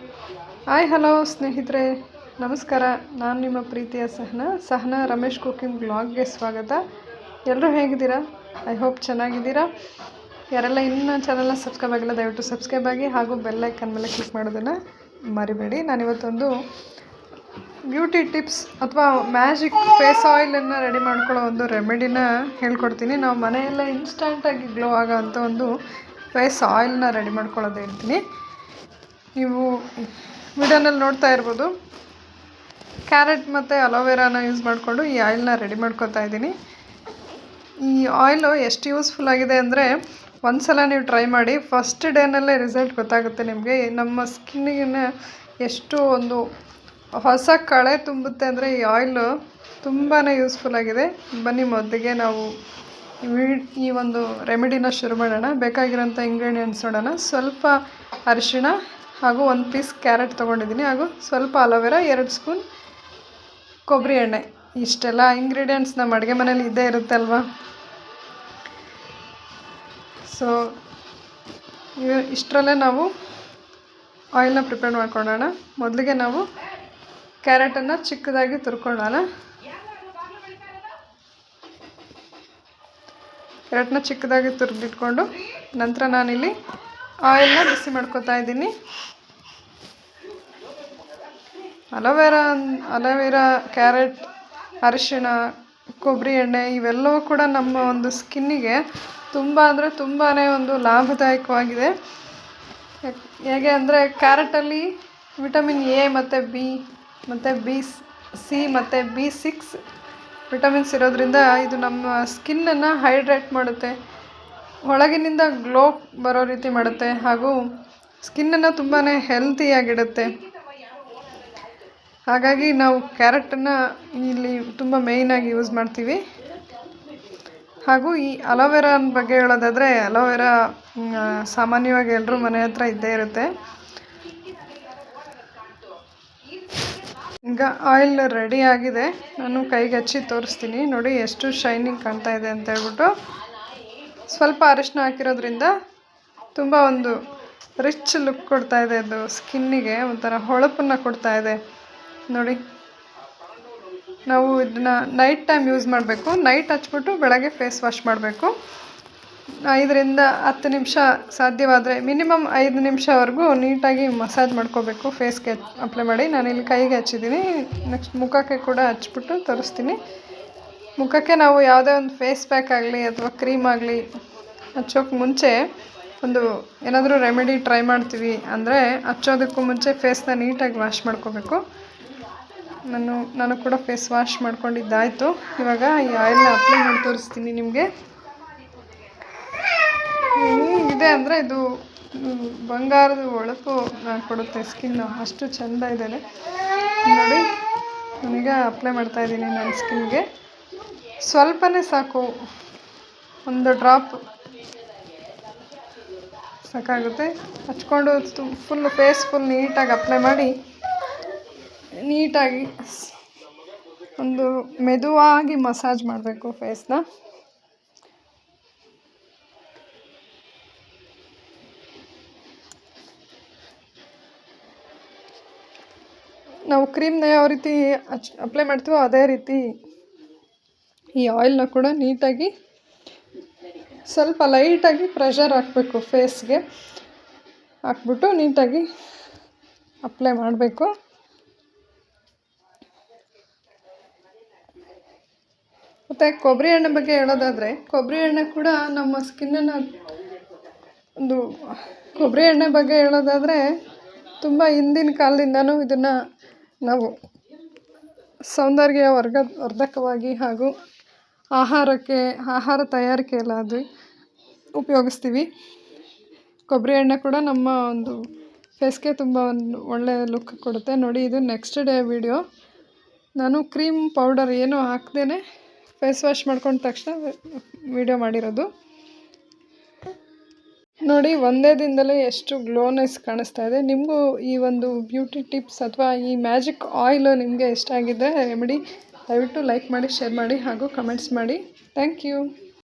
Hi, hello ಸ್ನೇಹಿತರೆ. ನಮಸ್ಕಾರ. ನಾನು ನಿಮ್ಮ ಪ್ರೀತಿಯ ಸಹನ. ಸಹನ ರಮೇಶ್ ಕುಕಿಂಗ್ ಬ್ಲಾಗ್ಗೆ ಸ್ವಾಗತ. ಎಲ್ಲರೂ ಹೇಗಿದ್ದೀರಾ? ಐ ಹೋಪ್ ಚೆನ್ನಾಗಿದ್ದೀರಾ. ಯಾರೆಲ್ಲ ಇನ್ನೂ ಚಾನಲ್ನ ಸಬ್ಸ್ಕ್ರೈಬ್ ಆಗಿಲ್ಲ, ದಯವಿಟ್ಟು ಸಬ್ಸ್ಕ್ರೈಬ್ ಆಗಿ ಹಾಗೂ ಬೆಲ್ಲೈಕನ್ ಮೇಲೆ ಕ್ಲಿಕ್ ಮಾಡೋದನ್ನು ಮರಿಬೇಡಿ. ನಾನಿವತ್ತೊಂದು ಬ್ಯೂಟಿ ಟಿಪ್ಸ್ ಅಥವಾ ಮ್ಯಾಜಿಕ್ ಫೇಸ್ ಆಯಿಲನ್ನು ರೆಡಿ ಮಾಡ್ಕೊಳ್ಳೋ ಒಂದು ರೆಮಿಡಿನ ಹೇಳ್ಕೊಡ್ತೀನಿ. ನಾವು ಮನೆಯೆಲ್ಲ ಇನ್ಸ್ಟಂಟಾಗಿ ಗ್ಲೋ ಆಗೋ ಅಂಥ ಒಂದು ಫೇಸ್ ಆಯಿಲನ್ನ ರೆಡಿ ಮಾಡ್ಕೊಳ್ಳೋದು ಹೇಳ್ತೀನಿ. ನೀವು ವಿಡಿಯೋನಲ್ಲಿ ನೋಡ್ತಾ ಇರ್ಬೋದು. ಕ್ಯಾರೆಟ್ ಮತ್ತು ಅಲೋವೆರಾನ ಯೂಸ್ ಮಾಡಿಕೊಂಡು ಈ ಆಯಿಲ್ನ ರೆಡಿ ಮಾಡ್ಕೊತಾ ಇದ್ದೀನಿ. ಈ ಆಯಿಲು ಎಷ್ಟು ಯೂಸ್ಫುಲ್ ಆಗಿದೆ ಅಂದರೆ ಒಂದು ಸಲ ನೀವು ಟ್ರೈ ಮಾಡಿ ಫಸ್ಟ್ ಡೇನಲ್ಲೇ ರಿಸಲ್ಟ್ ಗೊತ್ತಾಗುತ್ತೆ ನಿಮಗೆ. ನಮ್ಮ ಸ್ಕಿನ್ನಿಗೆ ಎಷ್ಟು ಒಂದು ಹೊಸ ಕಳೆ ತುಂಬುತ್ತೆ ಅಂದರೆ ಈ ಆಯಿಲು ತುಂಬಾ ಯೂಸ್ಫುಲ್ ಆಗಿದೆ. ಬನ್ನಿ ಮೊದಲಿಗೆ ನಾವು ಈ ಒಂದು ರೆಮಿಡಿನ ಶುರು ಮಾಡೋಣ. ಬೇಕಾಗಿರೋಂಥ ಇಂಗ್ರೀಡಿಯೆಂಟ್ಸ್ ನೋಡೋಣ. ಸ್ವಲ್ಪ ಅರಿಶಿಣ ಹಾಗೂ ಒಂದು ಪೀಸ್ ಕ್ಯಾರೆಟ್ ತೊಗೊಂಡಿದ್ದೀನಿ. ಹಾಗೂ ಸ್ವಲ್ಪ ಅಲೋವೆರಾ ಎರಡು ಸ್ಪೂನ್ ಕೊಬ್ಬರಿ ಎಣ್ಣೆ. ಇಷ್ಟೆಲ್ಲ ಇಂಗ್ರೀಡಿಯೆಂಟ್ಸ್ ನಮ್ಮ ಅಡುಗೆ ಮನೇಲಿ ಇದ್ದೇ ಇರುತ್ತೆ ಅಲ್ವಾ? ಸೊ ಇಷ್ಟರಲ್ಲೇ ನಾವು ಆಯಿಲ್ನ ಪ್ರಿಪೇರ್ ಮಾಡ್ಕೊಳ್ಳೋಣ ಮೊದಲಿಗೆ ನಾವು ಕ್ಯಾರೆಟನ್ನು ಚಿಕ್ಕದಾಗಿ ತುರ್ಕೊಳ್ಳೋಣ ಕ್ಯಾರೆಟ್ನ ಚಿಕ್ಕದಾಗಿ ತುರಿದಿಟ್ಕೊಂಡು ನಂತರ ನಾನಿಲ್ಲಿ ಆಯಿಲ್ನ ಬಿಸಿ ಮಾಡ್ಕೋತಾ ಇದ್ದೀನಿ. ಅಲೋವೆರಾ ಅಲೋವೆರಾ, ಕ್ಯಾರೆಟ್, ಅರಿಶಿಣ, ಕೊಬ್ಬರಿ ಎಣ್ಣೆ ಇವೆಲ್ಲವೂ ಕೂಡ ನಮ್ಮ ಒಂದು ಸ್ಕಿನ್ನಿಗೆ ತುಂಬ ಅಂದರೆ ತುಂಬಾ ಒಂದು ಲಾಭದಾಯಕವಾಗಿದೆ. ಯಾಕ್- ಹೇಗೆ ಅಂದರೆ ಕ್ಯಾರೆಟಲ್ಲಿ ವಿಟಮಿನ್ ಎ ಮತ್ತು ಬಿ ಮತ್ತು ಬಿ ಸಿ ಮತ್ತು ಬಿ ಸಿಕ್ಸ್ ವಿಟಮಿನ್ಸ್ ಇರೋದ್ರಿಂದ ಇದು ನಮ್ಮ ಸ್ಕಿನ್ನನ್ನು ಹೈಡ್ರೇಟ್ ಮಾಡುತ್ತೆ. ಒಳಗಿನಿಂದ ಗ್ಲೋ ಬರೋ ರೀತಿ ಮಾಡುತ್ತೆ ಹಾಗೂ ಸ್ಕಿನ್ನನ್ನು ತುಂಬಾ ಹೆಲ್ತಿಯಾಗಿಡುತ್ತೆ. ಹಾಗಾಗಿ ನಾವು ಕ್ಯಾರೆಟನ್ನು ಇಲ್ಲಿ ತುಂಬ ಮೇಯ್ನಾಗಿ ಯೂಸ್ ಮಾಡ್ತೀವಿ. ಹಾಗೂ ಈ ಅಲೋವೆರಾ ಬಗ್ಗೆ ಹೇಳೋದಾದರೆ ಅಲೋವೆರಾ ಸಾಮಾನ್ಯವಾಗಿ ಎಲ್ಲರೂ ಮನೆ ಹತ್ರ ಇದ್ದೇ ಇರುತ್ತೆ. ಈಗ ಆಯಿಲ್ ರೆಡಿ ಆಗಿದೆ. ನಾನು ಕೈಗೆ ಹಚ್ಚಿ ತೋರಿಸ್ತೀನಿ. ನೋಡಿ ಎಷ್ಟು ಶೈನಿಂಗ್ ಕಾಣ್ತಾ ಇದೆ ಅಂತ ಹೇಳ್ಬಿಟ್ಟು. ಸ್ವಲ್ಪ ಅರಿಶಿನ ಹಾಕಿರೋದ್ರಿಂದ ತುಂಬ ಒಂದು ರಿಚ್ ಲುಕ್ ಕೊಡ್ತಾ ಇದೆ ಅದು ಸ್ಕಿನ್ನಿಗೆ, ಒಂಥರ ಹೊಳಪನ್ನು ಕೊಡ್ತಾ ಇದೆ. ನೋಡಿ. ನಾವು ಇದನ್ನ ನೈಟ್ ಟೈಮ್ ಯೂಸ್ ಮಾಡಬೇಕು. ನೈಟ್ ಹಚ್ಬಿಟ್ಟು ಬೆಳಗ್ಗೆ ಫೇಸ್ ವಾಶ್ ಮಾಡಬೇಕು. ಐದರಿಂದ ಹತ್ತು ನಿಮಿಷ ಸಾಧ್ಯವಾದರೆ ಮಿನಿಮಮ್ ಐದು ನಿಮಿಷವರೆಗೂ ನೀಟಾಗಿ ಮಸಾಜ್ ಮಾಡ್ಕೋಬೇಕು. ಫೇಸ್ಗೆ ಅಪ್ಲೈ ಮಾಡಿ. ನಾನು ಇಲ್ಲಿ ಕೈಗೆ ಹಚ್ಚಿದ್ದೀನಿ. ನೆಕ್ಸ್ಟ್ ಮುಖಕ್ಕೆ ಕೂಡ ಹಚ್ಬಿಟ್ಟು ತೋರಿಸ್ತೀನಿ. ಮುಖಕ್ಕೆ ನಾವು ಯಾವುದೇ ಒಂದು ಫೇಸ್ ಪ್ಯಾಕ್ ಆಗಲಿ ಅಥವಾ ಕ್ರೀಮ್ ಆಗಲಿ ಹಚ್ಚೋಕ್ಕೆ ಮುಂಚೆ ಒಂದು ಏನಾದರೂ ರೆಮಿಡಿ ಟ್ರೈ ಮಾಡ್ತೀವಿ ಅಂದರೆ ಹಚ್ಚೋದಕ್ಕೂ ಮುಂಚೆ ಫೇಸ್ನ ನೀಟಾಗಿ ವಾಶ್ ಮಾಡ್ಕೋಬೇಕು. ನಾನು ನಾನು ಕೂಡ ಫೇಸ್ ವಾಶ್ ಮಾಡ್ಕೊಂಡಿದ್ದಾಯಿತು. ಇವಾಗ ಈ ಆಯಿಲ್ನ ಅಪ್ಲೈ ಮಾಡಿ ತೋರಿಸ್ತೀನಿ ನಿಮಗೆ. ಇದೆ ಅಂದರೆ ಇದು ಬಂಗಾರದ ಹೊಳಪು ಕೊಡುತ್ತೆ ಸ್ಕಿನ್ನು ಅಷ್ಟು ಚೆಂದ ಇದೆ. ನೋಡಿ, ನಾನೀಗ ಅಪ್ಲೈ ಮಾಡ್ತಾ ಇದ್ದೀನಿ ನನ್ನ ಸ್ಕಿನ್ಗೆ ಸ್ವಲ್ಪನೇ ಸಾಕು. ಒಂದು ಡ್ರಾಪ್. ಸಾಕಾಗುತ್ತೆ. ಹಚ್ಕೊಂಡು ಫುಲ್ ಫೇಸ್ ಫುಲ್ ನೀಟಾಗಿ ಅಪ್ಲೈ ಮಾಡಿ. ನೀಟಾಗಿ ಒಂದು ಮೆದುವಾಗಿ ಮಸಾಜ್ ಮಾಡಬೇಕು ಫೇಸ್ನ ನಾವು ಕ್ರೀಮ್ನ ಯಾವ ರೀತಿ ಹಚ್ ಅಪ್ಲೈ ಮಾಡ್ತೀವೋ ಅದೇ ರೀತಿ ಈ ಆಯಿಲ್ನ ಕೂಡ ನೀಟಾಗಿ ಸ್ವಲ್ಪ ಲೈಟಾಗಿ ಪ್ರೆಷರ್ ಹಾಕಬೇಕು ಫೇಸ್ಗೆ. ಹಾಕ್ಬಿಟ್ಟು ನೀಟಾಗಿ ಅಪ್ಲೈ ಮಾಡಬೇಕು. ಮತ್ತು ಕೊಬ್ಬರಿ ಎಣ್ಣೆ ಬಗ್ಗೆ ಹೇಳೋದಾದರೆ, ಕೊಬ್ಬರಿ ಎಣ್ಣೆ ಕೂಡ ನಮ್ಮ ಸ್ಕಿನ್ನನ್ನು ಒಂದು ಕೊಬ್ಬರಿ ಎಣ್ಣೆ ಬಗ್ಗೆ ಹೇಳೋದಾದರೆ ತುಂಬ ಹಿಂದಿನ ಕಾಲದಿಂದನೂ ಇದನ್ನು ನಾವು ಸೌಂದರ್ಯ ವರ್ಗ ವರ್ಧಕವಾಗಿ ಹಾಗೂ ಆಹಾರಕ್ಕೆ, ಆಹಾರ ತಯಾರಿಕೆಯಲ್ಲಾದ್ರೆ ಉಪಯೋಗಿಸ್ತೀವಿ. ಕೊಬ್ಬರಿ ಎಣ್ಣೆ ಕೂಡ ನಮ್ಮ ಒಂದು ಫೇಸ್ಗೆ ತುಂಬ ಒಂದು ಒಳ್ಳೆಯ ಲುಕ್ ಕೊಡುತ್ತೆ. ನೋಡಿ, ಇದು ನೆಕ್ಸ್ಟ್ ಡೇ ವಿಡಿಯೋ ನಾನು ಕ್ರೀಮ್ ಪೌಡರ್ ಏನೂ ಹಾಕ್ದೇ ಫೇಸ್ ವಾಶ್ ಮಾಡ್ಕೊಂಡ ತಕ್ಷಣ ವಿಡಿಯೋ ಮಾಡಿರೋದು. ನೋಡಿ, ಒಂದೇ ದಿನದಲ್ಲೇ ಎಷ್ಟು ಗ್ಲೋನೆಸ್ ಕಾಣಿಸ್ತಾ ಇದೆ. ನಿಮಗೂ ಈ ಒಂದು ಬ್ಯೂಟಿ ಟಿಪ್ಸ್ ಅಥವಾ ಈ ಮ್ಯಾಜಿಕ್ ಆಯಿಲು ನಿಮಗೆ ಇಷ್ಟ ಆಗಿದ್ದರೆ ರೆಮಿಡಿ ದಯವಿಟ್ಟು ಲೈಕ್ ಮಾಡಿ ಶೇರ್ ಮಾಡಿ ಹಾಗೂ ಕಮೆಂಟ್ಸ್ ಮಾಡಿ. Thank you.